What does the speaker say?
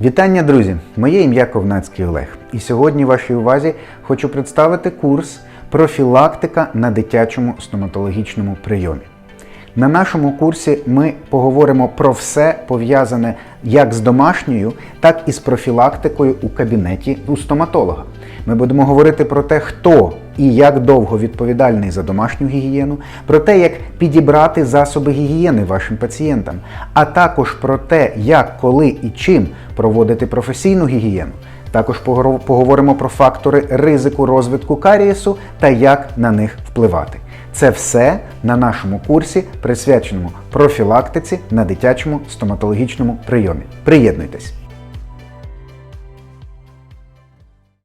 Вітання, друзі! Моє ім'я Ковнацький Олег. І сьогодні вашій увазі хочу представити курс Профілактика на дитячому стоматологічному прийомі. На нашому курсі ми поговоримо про все пов'язане як з домашньою, так і з профілактикою у кабінеті у стоматолога. Ми будемо говорити про те, хто і як довго відповідальний за домашню гігієну, про те, як підібрати засоби гігієни вашим пацієнтам, а також про те, як, коли і чим проводити професійну гігієну. Також поговоримо про фактори ризику розвитку карієсу та як на них впливати. Це все на нашому курсі, присвяченому профілактиці на дитячому стоматологічному прийомі. Приєднуйтесь!